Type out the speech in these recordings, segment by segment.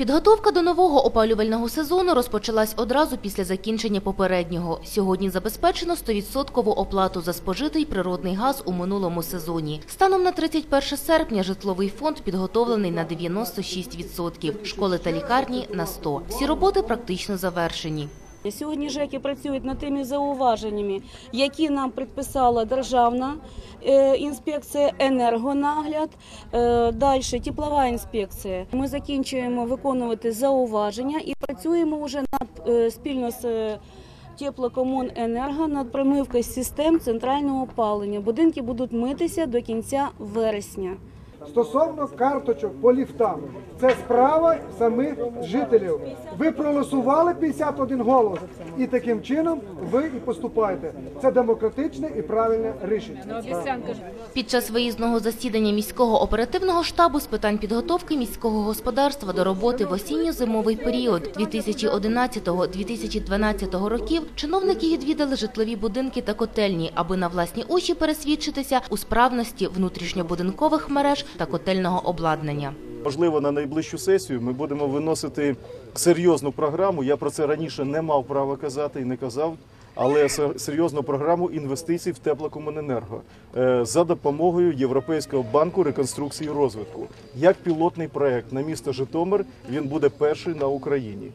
Підготовка до нового опалювального сезону розпочалась одразу після закінчення попереднього. Сьогодні забезпечено 100% оплату за спожитий природний газ у минулому сезоні. Станом на 31 серпня житловий фонд підготовлений на 96%, школи та лікарні – на 100%. Всі роботи практично завершені. Сьогодні ЖЕКи працюють над тими зауваженнями, які нам предписала Державна е, інспекція, енергонагляд, е, далі теплова інспекція. Ми закінчуємо виконувати зауваження і працюємо вже над е, спільно з Теплокомуненерго над промивкою систем центрального опалення. Будинки будуть митися до кінця вересня. Стосовно карточок по ліфтам, це справа самих жителів. Ви проголосували 51 голос, і таким чином ви і поступаєте. Це демократичне і правильне рішення. Під час виїзного засідання міського оперативного штабу з питань підготовки міського господарства до роботи в осінньо-зимовий період 2011-2012 років чиновники відвідали житлові будинки та котельні, аби на власні очі пересвідчитися у справності внутрішньобудинкових мереж та котельного обладнання. Можливо, на найближчу сесію ми будемо виносити серйозну програму. Я про це раніше не мав права казати і не казав. Але серйозну програму інвестицій в теплокомуненерго е, за допомогою Європейського банку реконструкції і розвитку. Як пілотний проект на місто Житомир він буде перший на Україні.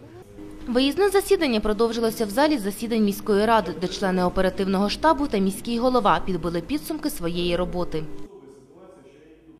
Виїзне засідання продовжилося в залі засідань міської ради, де члени оперативного штабу та міський голова підбили підсумки своєї роботи.